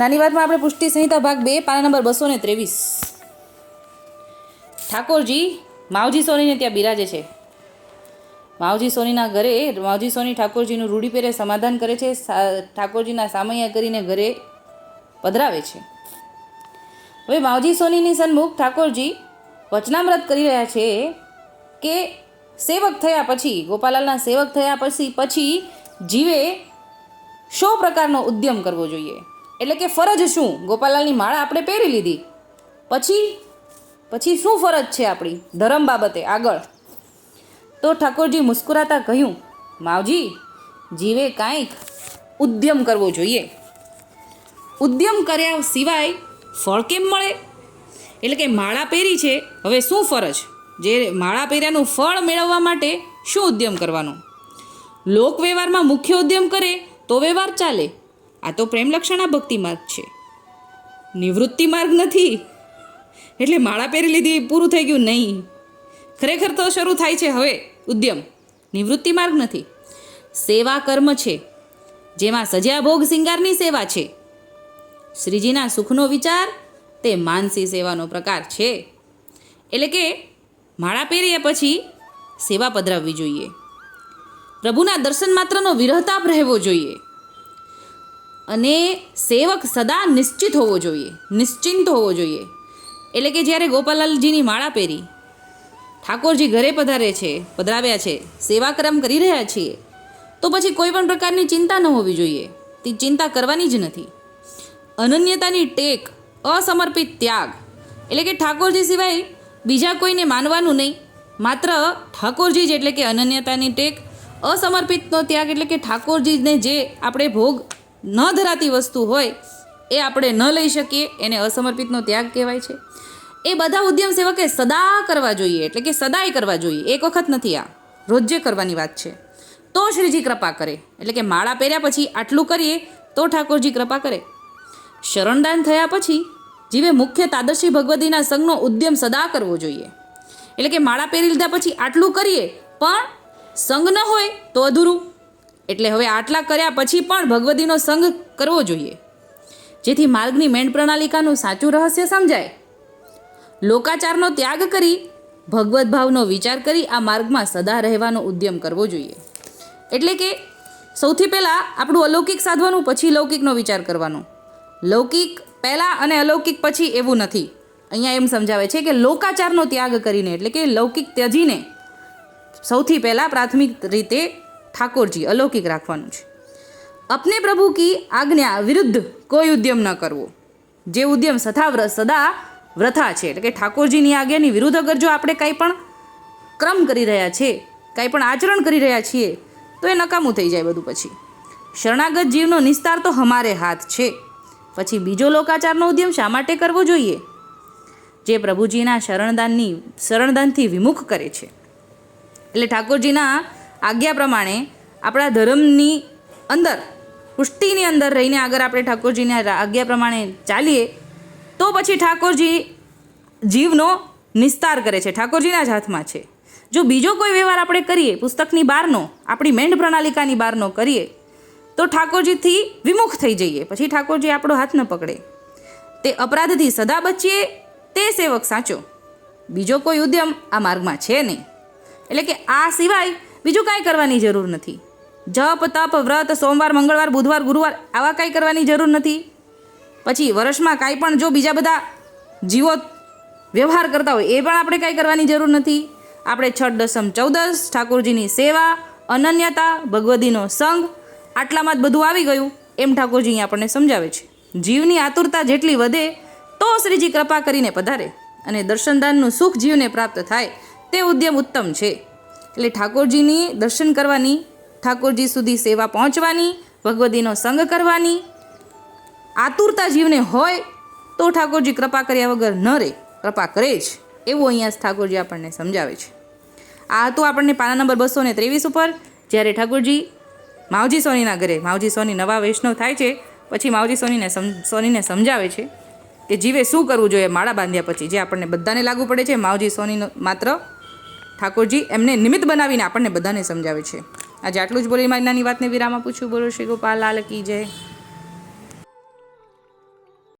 નાની વાતમાં આપણે પુષ્ટિ સંહિતા ભાગ બે પાના નંબર બસો ને ત્રેવીસ. ઠાકોરજી, માવજી સોનીને ત્યાં બિરાજે છે. માવજી સોનીના ઘરે, માવજી સોની ઠાકોરજીનું રૂઢી પહેરે સમાધાન કરે છે ઠાકોરજીના સામૈયા કરીને ઘરે પધરાવે છે. હવે માવજી સોનીની સન્મુખ ઠાકોરજી વચનામૃત કરી રહ્યા છે કે સેવક થયા પછી, ગોપાલાલના સેવક થયા પછી પછી જીવે શો પ્રકારનો ઉદ્યમ કરવો જોઈએ? એટલે કે ફરજ શું? ગોપાલાલની માળા આપણે પહેરી લીધી. પછી? પછી શું ફરજ છે આપણી? ધર્મ બાબતે આગળ. તો ઠાકોરજી મુસ્કુરાતા કહ્યું, માવજી, જીવે કાંઈક ઉદ્યમ કરવો જોઈએ. ઉદ્યમ કર્યા સિવાય ફળ કેમ મળે? એટલે કે માળા પહેરી છે, હવે શું ફરજ? જે માળા પહેર્યાનું ફળ મેળવવા માટે શું ઉદ્યમ કરવાનો? લોક વ્યવહારમાં મુખ્ય ઉદ્યમ કરે તો વ્યવહાર ચાલે. આ તો પ્રેમલક્ષણા ભક્તિ માર્ગ છે. નિવૃત્તિ માર્ગ નથી. એટલે માળા પહેરી લીધી પૂરું થઈ ગયું નહીં. ખરેખર તો શરૂ થાય છે હવે. ઉદ્યમ. નિવૃત્તિ માર્ગ નથી. સેવા કર્મ છે. જેમાં સજ્યા ભોગ સિંગારની સેવા છે. શ્રીજીના સુખનો વિચાર તે માનસી સેવાનો પ્રકાર છે. એટલે કે માળા પહેર્યા પછી સેવા પધરાવવી જોઈએ. પ્રભુના દર્શન માત્રનો વિરહતાપ રહેવો જોઈએ. અને સેવક સદા નિશ્ચિત હોવો જોઈએ, નિશ્ચિંત હોવો જોઈએ. એટલે કે જ્યારે ગોપાલાલજીની માળા પહેરી, ઠાકોરજી ઘરે પધારે છે, પધરાવ્યા છે, સેવાક્રમ કરી રહ્યા છીએ, તો પછી કોઈ પણ પ્રકારની ચિંતા ન હોવી જોઈએ. તે ચિંતા કરવાની જ નથી. અનન્યતાની ટેક, અસમર્પિત ત્યાગ, એટલે કે ઠાકોરજી સિવાય બીજા કોઈને માનવાનું નહીં. માત્ર ઠાકોરજી જ એટલે કે અનન્યતાની ટેક, અસમર્પિતનો ત્યાગ એટલે કે ઠાકોરજીને જે આપણે ભોગ ન ધરાતી વસ્તુ હોય એ આપણે ન લઈ શકીએ, એને અસમર્પિતનો ત્યાગ કહેવાય છે. એ બધા ઉદ્યમ સેવકે સદા કરવા જોઈએ, એટલે કે સદાય કરવા જોઈએ. એક વખત નથી આ. રોજે કરવાની વાત છે. તો શ્રીજી કૃપા કરે. એટલે કે માળા પહેર્યા પછી આટલું કરીએ, તો ઠાકોરજી કૃપા કરે. શરણદાન થયા પછી જીવે મુખ્ય તાદર્શી ભગવતીના સંઘનો ઉદ્યમ સદા કરવો જોઈએ. એટલે કે માળા પહેરી લીધા પછી આટલું કરીએ, પણ સંઘ ન હોય તો અધૂરું. એટલે હવે આટલા કર્યા પછી પણ ભગવતીનો સંગ કરવો જોઈએ. જેથી માર્ગની મેન પ્રણાલિકાનું સાચું રહસ્ય સમજાય. લોકાચારનો ત્યાગ કરી, ભગવદ્ ભાવનો વિચાર કરી આ માર્ગમાં સદા રહેવાનો ઉદ્યમ કરવો જોઈએ. એટલે કે સૌથી પહેલાં આપણું અલૌકિક સાધવાનું, પછી લૌકિકનો વિચાર કરવાનો. લૌકિક પહેલાં અને અલૌકિક પછી એવું નથી. અહીંયા એમ સમજાવે છે કે લોકાચારનો ત્યાગ કરીને, એટલે કે લૌકિક ત્યજીને સૌથી પહેલાં પ્રાથમિક રીતે ઠાકોરજી અલૌકિક રાખવાનું છે. અપને પ્રભુ કી આજ્ઞા વિરુદ્ધ કોઈ ઉદ્યમ ન કરવો. જે ઉદ્યમ સથા સદા વ્રથા છે. એટલે કે ઠાકોરજીની આજ્ઞાની વિરુદ્ધ અગર જો આપણે કંઈ પણ ક્રમ કરી રહ્યા છે કંઈ પણ આચરણ કરી રહ્યા છીએ, તો એ નકામું થઈ જાય બધું પછી. શરણાગત જીવનો નિસ્તાર તો હમારે હાથ છે. પછી બીજો લોકાચારનો ઉદ્યમ શા માટે કરવો જોઈએ? જે પ્રભુજીના શરણદાનની, શરણદાનથી વિમુખ કરે છે. એટલે ઠાકોરજીના આજ્ઞા પ્રમાણે આપણા ધર્મની અંદર, પુષ્ટિની અંદર રહીને આગળ આપણે ઠાકોરજીના આજ્ઞા પ્રમાણે ચાલીએ, તો પછી ઠાકોરજી જીવનો નિસ્તાર કરે છે, ઠાકોરજીના જ હાથમાં છે. જો બીજો કોઈ વ્યવહાર આપણે કરીએ, પુસ્તકની બહારનો, આપણી મેંડ પ્રણાલિકાની બહારનો કરીએ, તો ઠાકોરજીથી વિમુખ થઈ જઈએ, પછી ઠાકોરજી આપણો હાથ ન પકડે. તે અપરાધથી સદા બચીએ, તે સેવક સાચો. બીજો કોઈ ઉદ્યમ આ માર્ગમાં છે નહીં. એટલે કે આ સિવાય બીજું કાંઈ કરવાની જરૂર નથી. જપ, તપ, વ્રત, સોમવાર, મંગળવાર, બુધવાર, ગુરુવાર, આવા કાંઈ કરવાની જરૂર નથી. પછી વર્ષમાં કાંઈ પણ જો બીજા બધા જીવો વ્યવહાર કરતા હોય, એ પણ આપણે કાંઈ કરવાની જરૂર નથી. આપણે છઠ, દસમ ચૌદસ ઠાકોરજીની સેવા, અનન્યતા, ભગવદીનો સંગ, આટલામાં જ બધું આવી ગયું. એમ ઠાકોરજી આપણને સમજાવે છે. જીવની આતુરતા જેટલી વધે, તો શ્રીજી કૃપા કરીને પધારે અને દર્શનદાનનું સુખ જીવને પ્રાપ્ત થાય, તે ઉદ્યમ ઉત્તમ છે. એટલે ઠાકોરજીની દર્શન કરવાની, ઠાકોરજી સુધી સેવા પહોંચવાની, ભગવદીનો સંગ કરવાની. આતુરતા જીવને હોય તો ઠાકોરજી કૃપા કર્યા વગર ન રહે, કૃપા કરે જ. એવું અહીંયા ઠાકોરજી આપણને સમજાવે છે. આ હતું આપણને પાના નંબર બસો ને ત્રેવીસ ઉપર, જ્યારે ઠાકોરજી માવજી સોનીના ઘરે, માવજી સોની નવા વૈષ્ણવ થાય છે, પછી માવજી સોનીને સોનીને સમજાવે છે કે જીવે શું કરવું જોઈએ, માળા બાંધ્યા પછી, જે આપણને બધાને લાગુ પડે છે, માવજી સોનીનો માત્ર ઠાકોરજી એમને નિમિત્ત બનાવીને આપણને બધાને સમજાવે છે. આજે આટલું જ બોલી મારી નાની વાતને વિરામ આપું છું. બોલો શ્રી ગોપાલ, લાલ કી જય.